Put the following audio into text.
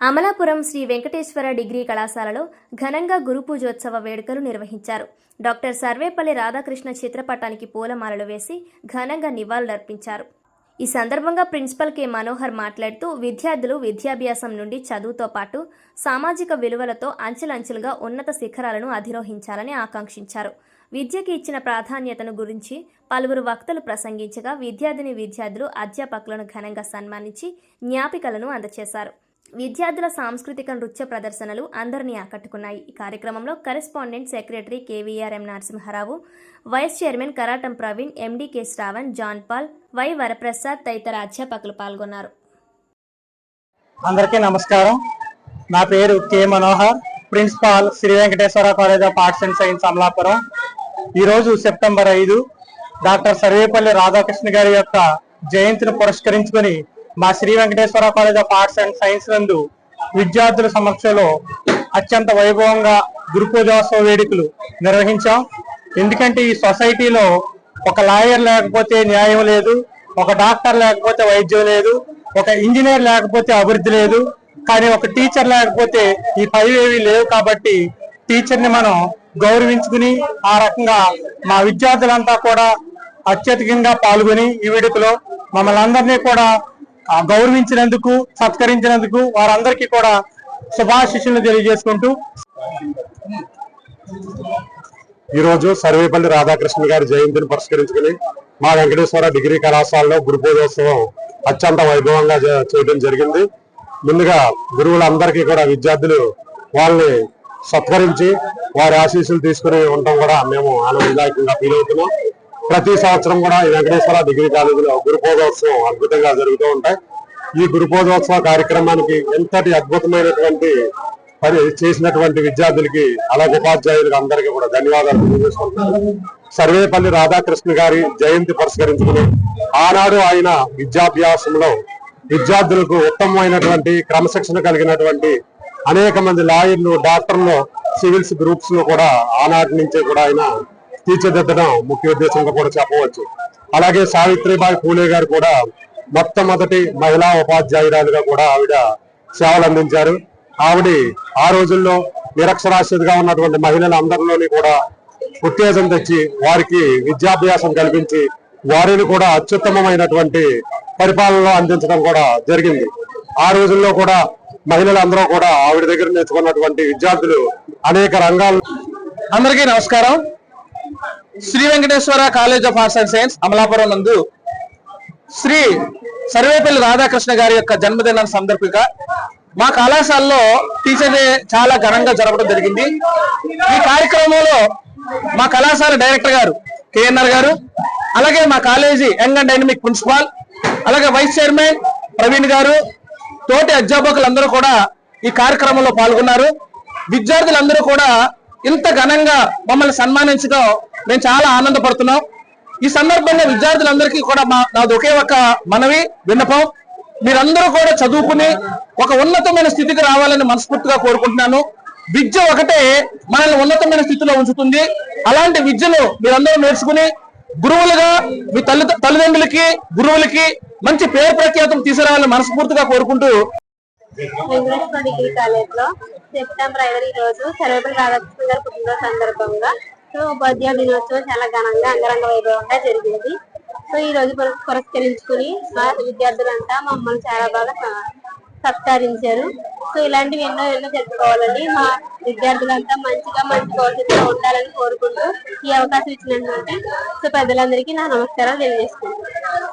Amalapuram Shri Venkateswara degree కళాశాలలో ఘనంగా గురు పూజోత్సవ వేడుకలు నిర్వహించారు. డాక్టర్ సర్వేపల్లి రాధాకృష్ణ చిత్రపటానికి పూలమాలలు వేసి ఘనంగా నివాళులర్పించారు. ఈ సందర్భంగా ప్రిన్సిపల్ కె మనోహర్ మాట్లాడుతూ విద్యార్థులు విద్యాభ్యాసం నుండి చదువుతో పాటు సామాజిక విలువలతో అంచెలంచెలుగా ఉన్నత శిఖరాలను అధిరోహించాలని ఆకాంక్షించారు. విద్యకి ఇచ్చిన ప్రాధాన్యతను గురించి పలువురు వక్తలు ప్రసంగించగా విద్యార్థిని విద్యార్థులు అధ్యాపకులను ఘనంగా సన్మానించి జ్ఞాపికలను అందజేశారు విద్యార్థుల సాంస్కృతిక నృత్య ప్రదర్శనలు అందరినీ ఆకట్టుకున్నాయి. ఈ కార్యక్రమంలో correspondent secretary KVR M Narasimharao vice chairman Karatam Praveen MD K Shravan John Paul Y Varaprasad తదితర అధ్యాపకులు పాల్గొన్నారు. అందరికీ నమస్కారం. నా పేరు K Manohar principal Shri Venkateswara college of arts and science Amalapuram. ఈరోజు సెప్టెంబర్ ఐదు డాక్టర్ సర్వేపల్లి రాధాకృష్ణ గారి యొక్క జయంతిని పురస్కరించుకొని మా Sri Venkateswara college of arts and science నందు విద్యార్థుల సమక్షంలో అత్యంత వైభవంగా గురు పూజోత్సవ వేడుకలు నిర్వహించాం. ఎందుకంటే ఈ సొసైటీలో ఒక లాయర్ లేకపోతే న్యాయం లేదు ఒక డాక్టర్ లేకపోతే వైద్యం లేదు ఒక ఇంజనీర్ లేకపోతే అభివృద్ధి లేదు కానీ ఒక టీచర్ లేకపోతే ఈ పైవేవి లేవు కాబట్టి టీచర్ని మనం గౌరవించుకుని ఆ రకంగా మా విద్యార్థులంతా కూడా అత్యధికంగా పాల్గొని ఈ వేడుకలో మమ్మల్ని అందరినీ కూడా గౌరవించినందుకు సత్కరించినందుకు వారందరికీ కూడా శుభాశిష్యులు తెలియజేసుకుంటూ. ఈరోజు సర్వేపల్లి రాధాకృష్ణ గారి జయంతిని పురస్కరించుకుని మా వెంకటేశ్వర డిగ్రీ కళాశాలలో గురుపూజోత్సవం అత్యంత వైభవంగా చేయడం జరిగింది. ముందుగా గురువులందరికీ కూడా విద్యార్థులు వాళ్ళని సత్కరించి వారి ఆశీస్సులు తీసుకుని ఉండటం కూడా మేము ఆనందదాయకంగా ఫీల్ అవుతున్నాం. ప్రతి సంవత్సరం కూడా ఈ వెంకటేశ్వర డిగ్రీ కాలేజీలో గురుపోదోత్సవం అద్భుతంగా జరుగుతూ ఉంటాయి. ఈ గురుపోదోత్సవ కార్యక్రమానికి ఎంతటి అద్భుతమైనటువంటి పని చేసినటువంటి విద్యార్థులకి అలాగే ఉపాధ్యాయులకు అందరికీ కూడా ధన్యవాదాలు తెలియజేసుకుంటున్నాను. సర్వేపల్లి రాధాకృష్ణ గారి జయంతి పురస్కరించుకుని ఆనాడు ఆయన విద్యాభ్యాసంలో విద్యార్థులకు ఉత్తమమైనటువంటి క్రమశిక్షణ కలిగినటువంటి అనేక మంది లాయర్లు డాక్టర్లు సివిల్స్ గ్రూప్స్లో కూడా ఆనాటి నుంచే కూడా ఆయన తీర్చిదిద్దడం ముఖ్య ఉద్దేశంగా కూడా చెప్పవచ్చు. అలాగే సావిత్రిబాయి పూలే గారు కూడా మొట్టమొదటి మహిళా ఉపాధ్యాయురాలుగా కూడా ఆవిడ సేవలు అందించారు ఆవిడ ఆ రోజుల్లో నిరక్షరాస్యతగా ఉన్నటువంటి మహిళలందరిలోని కూడా ఉత్తేజం తెచ్చి వారికి విద్యాభ్యాసం కల్పించి వారిని కూడా అత్యుత్తమమైనటువంటి పరిపాలనలో అందించడం కూడా జరిగింది. ఆ రోజుల్లో కూడా మహిళలందరూ కూడా ఆవిడ దగ్గర నేర్చుకున్నటువంటి విద్యార్థులు అనేక రంగాలు అందరికీ నమస్కారం. Shri Venkateswara college of arts and science Amalapuram నందు శ్రీ సర్వేపల్లి రాధాకృష్ణ గారి యొక్క జన్మదిన సందర్భంగా మా కళాశాలలో టీచర్ డే చాలా ఘనంగా జరపడం జరిగింది. ఈ కార్యక్రమంలో మా కళాశాల డైరెక్టర్ గారు కేఎన్ఆర్ గారు అలాగే మా college young and dynamic principal అలాగే వైస్ చైర్మన్ ప్రవీణ్ గారు తోటి అధ్యాపకులందరూ కూడా ఈ కార్యక్రమంలో పాల్గొన్నారు. విద్యార్థులందరూ కూడా ఇంత ఘనంగా మమ్మల్ని సన్మానించడం మేము చాలా ఆనందపడుతున్నాం. ఈ సందర్భంగా విద్యార్థులందరికీ కూడా మా నాది ఒకే ఒక మనవి విన్నపం. మీరందరూ కూడా చదువుకుని ఒక ఉన్నతమైన స్థితికి రావాలని మనస్ఫూర్తిగా కోరుకుంటున్నాను. విద్య ఒకటే మనల్ని ఉన్నతమైన స్థితిలో ఉంచుతుంది. అలాంటి విద్యను మీరందరూ నేర్చుకుని గురువులుగా మీ తల్లి తల్లిదండ్రులకి గురువులకి మంచి పేరు ప్రఖ్యాతం తీసుకురావాలని మనస్ఫూర్తిగా కోరుకుంటూ డిగ్రీ కాలేజ్లో సెప్టెంబర్ ఐదు ఈ రోజు. సర్వేపల్లి రాధాకృష్ణ గారి పుట్టినరోజు సందర్భంగా. సో ఉపాధ్యాయ దినోత్సవం చాలా ఘనంగా అంగరంగ వైభవంగా జరిగింది. సో ఈ రోజు పురస్కరించుకుని మా విద్యార్థులంతా మమ్మల్ని చాలా బాగా సత్కరించారు. సో ఇలాంటివి ఎన్నో ఎన్నో జరుపుకోవాలని మా విద్యార్థులంతా మంచిగా మంచి భవిష్యత్తులో ఉండాలని కోరుకుంటూ ఈ అవకాశం ఇచ్చినటువంటి సో పెద్దలందరికీ నా నమస్కారాలు తెలియజేసుకుంటాను